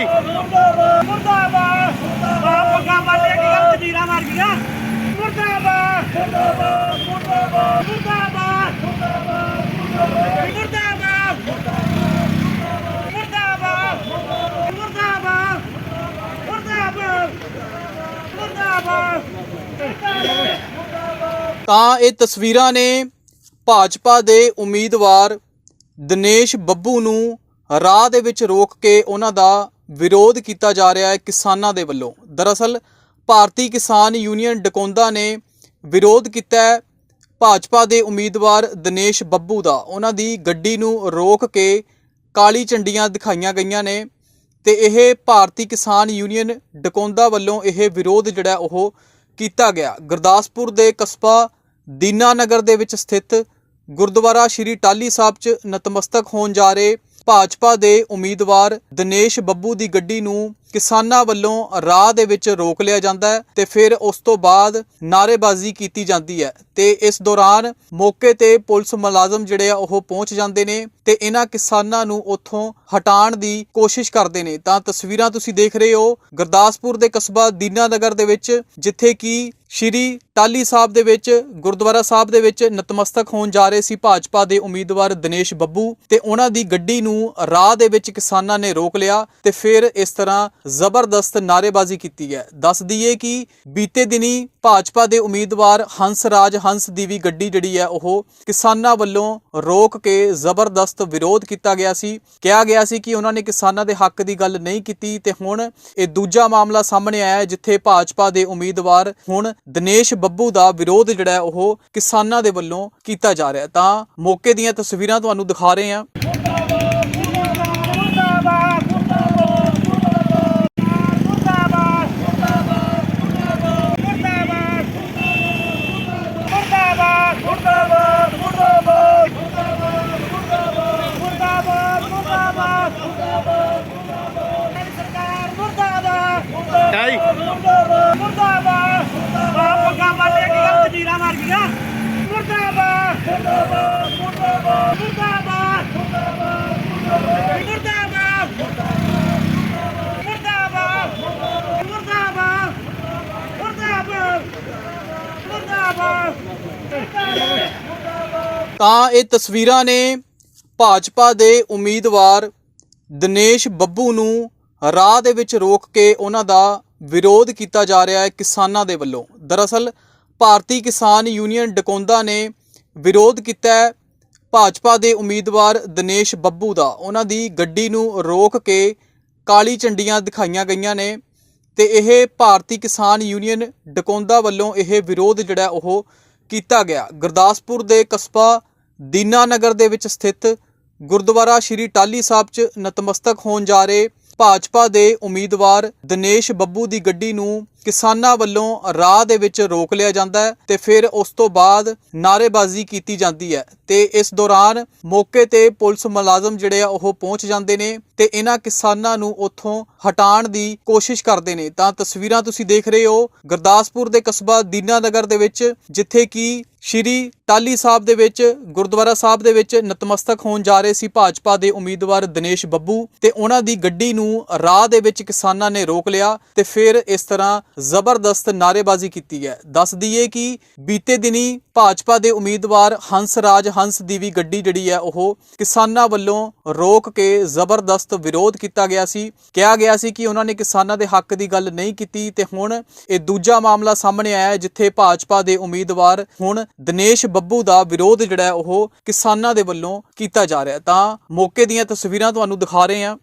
ਜੀ ਮੁਰਦਾਬਾਦ ਮੁਰਦਾਬਾਦ ਬਾਪ ਪੱਗਾ ਵੱਟ ਕੇ ਗੱਲ ਜ਼ਮੀਰਾਂ ਮਾਰ ਗਈਆਂ ਮੁਰਦਾਬਾਦ ਮੁਰਦਾਬਾਦ ਮੁਰਦਾਬਾਦ ਮੁਰਦਾਬਾਦ ਮੁਰਦਾਬਾਦ। ਮੁਰਦਾਬਾਦ ਮੁਰਦਾਬਾਦ ਮੁਰਦਾਬਾਦ। ਮੁਰਦਾਬਾਦ ਤਾਂ ਇਹ ਤਸਵੀਰਾਂ ਨੇ ਭਾਜਪਾ ਦੇ ਉਮੀਦਵਾਰ ਦਿਨੇਸ਼ ਬੱਬੂ ਨੂੰ ਰਾਹ ਦੇ ਵਿੱਚ ਰੋਕ ਕੇ ਉਹਨਾਂ ਦਾ ਵਿਰੋਧ ਕੀਤਾ ਜਾ ਰਿਹਾ ਹੈ ਕਿਸਾਨਾਂ ਦੇ ਵੱਲੋਂ। ਦਰਅਸਲ, ਭਾਰਤੀ ਕਿਸਾਨ ਯੂਨੀਅਨ ਡਕੌਂਦਾ ਨੇ ਵਿਰੋਧ ਕੀਤਾ ਹੈ ਭਾਜਪਾ ਦੇ ਉਮੀਦਵਾਰ ਦਿਨੇਸ਼ ਬੱਬੂ ਦਾ। ਉਹਨਾਂ ਦੀ ਗੱਡੀ ਨੂੰ ਰੋਕ ਕੇ ਕਾਲੀ ਝੰਡੀਆਂ ਦਿਖਾਈਆਂ ਗਈਆਂ ਨੇ ਤੇ ਇਹ ਭਾਰਤੀ ਕਿਸਾਨ ਯੂਨੀਅਨ ਡਕੌਂਦਾ ਵੱਲੋਂ ਇਹ ਵਿਰੋਧ ਜਿਹੜਾ ਉਹ ਕੀਤਾ ਗਿਆ। ਗੁਰਦਾਸਪੁਰ ਦੇ ਕਸਬਾ ਦੀਨਾਨਗਰ ਦੇ ਵਿੱਚ ਸਥਿਤ ਗੁਰਦੁਆਰਾ ਸ਼੍ਰੀ ਟਾਲੀ ਸਾਹਿਬ 'ਚ ਨਤਮਸਤਕ ਹੋਣ ਜਾ ਰਹੇ ਭਾਜਪਾ ਦੇ ਉਮੀਦਵਾਰ ਦਿਨੇਸ਼ ਬੱਬੂ ਦੀ ਗੱਡੀ ਨੂੰ ਕਿਸਾਨਾਂ ਵੱਲੋਂ ਰਾਹ ਦੇ ਵਿੱਚ ਰੋਕ ਲਿਆ ਜਾਂਦਾ ਹੈ ਤੇ ਫਿਰ ਉਸ ਤੋਂ ਬਾਅਦ ਨਾਅਰੇਬਾਜ਼ੀ ਕੀਤੀ ਜਾਂਦੀ ਹੈ ਤੇ ਇਸ ਦੌਰਾਨ ਮੌਕੇ ਤੇ ਪੁਲਿਸ ਮੁਲਾਜ਼ਮ ਜਿਹੜੇ ਆ ਉਹ ਪਹੁੰਚ ਜਾਂਦੇ ਨੇ ਤੇ ਇਹਨਾਂ ਕਿਸਾਨਾਂ ਨੂੰ ਉੱਥੋਂ ਹਟਾਉਣ ਦੀ ਕੋਸ਼ਿਸ਼ ਕਰਦੇ ਨੇ। ਤਾਂ ਤਸਵੀਰਾਂ ਤੁਸੀਂ ਦੇਖ ਰਹੇ ਹੋ ਗੁਰਦਾਸਪੁਰ ਦੇ ਕਸਬਾ ਦੀਨਾਨਗਰ ਦੇ ਵਿੱਚ, ਜਿੱਥੇ ਕਿ ਸ਼੍ਰੀ ਟਾਲੀ ਸਾਹਿਬ ਦੇ ਵਿੱਚ, ਗੁਰਦੁਆਰਾ ਸਾਹਿਬ ਦੇ ਵਿੱਚ ਨਤਮਸਤਕ ਹੋਣ ਜਾ ਰਹੇ ਸੀ ਭਾਜਪਾ ਦੇ ਉਮੀਦਵਾਰ ਦਿਨੇਸ਼ ਬੱਬੂ ਤੇ ਉਹਨਾਂ ਦੀ ਗੱਡੀ ਨੂੰ ਰਾਹ ਦੇ ਵਿੱਚ ਕਿਸਾਨਾਂ ਨੇ ਰੋਕ ਲਿਆ ਤੇ ਫਿਰ ਇਸ ਤਰ੍ਹਾਂ ਜ਼ਬਰਦਸਤ ਨਾਅਰੇਬਾਜ਼ੀ ਕੀਤੀ ਹੈ। ਦੱਸ ਦਈਏ ਕਿ ਬੀਤੇ ਦਿਨੀ ਭਾਜਪਾ ਦੇ ਉਮੀਦਵਾਰ ਹੰਸ ਰਾਜ ਹੰਸ ਦੀ ਵੀ ਗੱਡੀ ਜਿਹੜੀ ਹੈ, ਉਹ ਕਿਸਾਨਾਂ ਵੱਲੋਂ ਰੋਕ ਕੇ ਜ਼ਬਰਦਸਤ ਵਿਰੋਧ ਕੀਤਾ ਗਿਆ ਸੀ। ਕਿਹਾ ਗਿਆ ਸੀ ਕਿ ਉਹਨਾਂ ਨੇ ਕਿਸਾਨਾਂ ਦੇ ਹੱਕ ਦੀ ਗੱਲ ਨਹੀਂ ਕੀਤੀ ਤੇ ਹੁਣ ਇਹ ਦੂਜਾ ਮਾਮਲਾ ਸਾਹਮਣੇ ਆਇਆ ਜਿੱਥੇ ਭਾਜਪਾ ਦੇ ਉਮੀਦਵਾਰ ਹੁਣ ਦਿਨੇਸ਼ ਬੱਬੂ ਦਾ ਵਿਰੋਧ ਜਿਹੜਾ ਉਹ ਕਿਸਾਨਾਂ ਦੇ ਵੱਲੋਂ ਕੀਤਾ ਜਾ ਰਿਹਾ ਤਾਂ ਮੌਕੇ ਦੀਆਂ ਤਸਵੀਰਾਂ ਤੁਹਾਨੂੰ ਦਿਖਾ ਰਹੇ ਹਾਂ। ਮੁਰਦਾਬਾਦ ਮੁਰਦਾਬਾਦ। ਬਾਪ ਪੱਗਾ ਵੱਟ ਕੇ ਗੱਲ ਜ਼ਮੀਰਾਂ ਮਾਰ ਗਈਆਂ ਮੁਰਦਾਬਾਦ ਮੁਰਦਾਬਾਦ। ਮੁਰਦਾਬਾਦ। ਮੁਰਦਾਬਾਦ। ਮੁਰਦਾਬਾਦ। ਮੁਰਦਾਬਾਦ। ਮੁਰਦਾਬਾਦ। ਮੁਰਦਾਬਾਦ। ਮੁਰਦਾਬਾਦ। ਤਾਂ ਇਹ ਤਸਵੀਰਾਂ ਨੇ ਭਾਜਪਾ ਦੇ ਉਮੀਦਵਾਰ ਦਿਨੇਸ਼ ਬੱਬੂ ਨੂੰ ਰਾਹ ਦੇ ਵਿੱਚ ਰੋਕ ਕੇ ਉਹਨਾਂ ਦਾ ਵਿਰੋਧ ਕੀਤਾ ਜਾ ਰਿਹਾ ਹੈ ਕਿਸਾਨਾਂ ਦੇ ਵੱਲੋਂ। ਦਰਅਸਲ, ਭਾਰਤੀ ਕਿਸਾਨ ਯੂਨੀਅਨ ਡਕੌਂਦਾ ਨੇ ਵਿਰੋਧ ਕੀਤਾ ਹੈ ਭਾਜਪਾ ਦੇ ਉਮੀਦਵਾਰ ਦਿਨੇਸ਼ ਬੱਬੂ ਦਾ। ਉਹਨਾਂ ਦੀ ਗੱਡੀ ਨੂੰ ਰੋਕ ਕੇ ਕਾਲੀ ਝੰਡੀਆਂ ਦਿਖਾਈਆਂ ਗਈਆਂ ਨੇ ਤੇ ਇਹ ਭਾਰਤੀ ਕਿਸਾਨ ਯੂਨੀਅਨ ਡਕੌਂਦਾ ਵੱਲੋਂ ਇਹ ਵਿਰੋਧ ਜਿਹੜਾ ਉਹ ਕੀਤਾ ਗਿਆ। ਗੁਰਦਾਸਪੁਰ ਦੇ ਕਸਬਾ ਦੀਨਾਨਗਰ ਦੇ ਵਿੱਚ ਸਥਿਤ ਗੁਰਦੁਆਰਾ ਸ਼੍ਰੀ ਟਾਲੀ ਸਾਹਿਬ 'ਚ ਨਤਮਸਤਕ ਹੋਣ ਜਾ ਰਹੇ ਭਾਜਪਾ ਦੇ ਉਮੀਦਵਾਰ ਦਿਨੇਸ਼ ਬੱਬੂ ਦੀ ਗੱਡੀ ਨੂੰ ਕਿਸਾਨਾਂ ਵੱਲੋਂ ਰਾਹ ਦੇ ਵਿੱਚ ਰੋਕ ਲਿਆ ਜਾਂਦਾ ਹੈ ਤੇ ਫਿਰ ਉਸ ਤੋਂ ਬਾਅਦ ਨਾਅਰੇਬਾਜ਼ੀ ਕੀਤੀ ਜਾਂਦੀ ਹੈ ਤੇ ਇਸ ਦੌਰਾਨ ਮੌਕੇ ਤੇ ਪੁਲਿਸ ਮੁਲਾਜ਼ਮ ਜਿਹੜੇ ਆ ਉਹ ਪਹੁੰਚ ਜਾਂਦੇ ਨੇ ਤੇ ਇਹਨਾਂ ਕਿਸਾਨਾਂ ਨੂੰ ਉੱਥੋਂ ਹਟਾਉਣ ਦੀ ਕੋਸ਼ਿਸ਼ ਕਰਦੇ ਨੇ। ਤਾਂ ਤਸਵੀਰਾਂ ਤੁਸੀਂ ਦੇਖ ਰਹੇ ਹੋ ਗੁਰਦਾਸਪੁਰ ਦੇ ਕਸਬਾ ਦੀਨਾਨਗਰ ਦੇ ਵਿੱਚ, ਜਿੱਥੇ ਕਿ ਸ਼੍ਰੀ ਟਾਲੀ ਸਾਹਿਬ ਦੇ ਵਿੱਚ, ਗੁਰਦੁਆਰਾ ਸਾਹਿਬ ਦੇ ਵਿੱਚ ਨਤਮਸਤਕ ਹੋਣ ਜਾ ਰਹੇ ਸੀ ਭਾਜਪਾ ਦੇ ਉਮੀਦਵਾਰ ਦਿਨੇਸ਼ ਬੱਬੂ ਤੇ ਉਹਨਾਂ ਦੀ ਗੱਡੀ ਨੂੰ ਰਾਹ ਦੇ ਵਿੱਚ ਕਿਸਾਨਾਂ ਨੇ ਰੋਕ ਲਿਆ ਤੇ ਫਿਰ ਇਸ ਤਰ੍ਹਾਂ ਜ਼ਬਰਦਸਤ ਨਾਅਰੇਬਾਜ਼ੀ ਕੀਤੀ ਹੈ। ਦੱਸ ਦਈਏ ਕਿ ਬੀਤੇ ਦਿਨੀ ਭਾਜਪਾ ਦੇ ਉਮੀਦਵਾਰ ਹੰਸ ਰਾਜ ਹੰਸ ਦੀ ਵੀ ਗੱਡੀ ਜਿਹੜੀ ਹੈ, ਉਹ ਕਿਸਾਨਾਂ ਵੱਲੋਂ ਰੋਕ ਕੇ ਜ਼ਬਰਦਸਤ ਵਿਰੋਧ ਕੀਤਾ ਗਿਆ ਸੀ। ਕਿਹਾ ਗਿਆ ਸੀ ਕਿ ਉਹਨਾਂ ਨੇ ਕਿਸਾਨਾਂ ਦੇ ਹੱਕ ਦੀ ਗੱਲ ਨਹੀਂ ਕੀਤੀ ਤੇ ਹੁਣ ਇਹ ਦੂਜਾ ਮਾਮਲਾ ਸਾਹਮਣੇ ਆਇਆ ਜਿੱਥੇ ਭਾਜਪਾ ਦੇ ਉਮੀਦਵਾਰ ਹੁਣ ਦਿਨੇਸ਼ ਬੱਬੂ ਦਾ ਵਿਰੋਧ ਜਿਹੜਾ ਉਹ ਕਿਸਾਨਾਂ ਦੇ ਵੱਲੋਂ ਕੀਤਾ ਜਾ ਰਿਹਾ ਤਾਂ ਮੌਕੇ ਦੀਆਂ ਤਸਵੀਰਾਂ ਤੁਹਾਨੂੰ ਦਿਖਾ ਰਹੇ ਹਾਂ।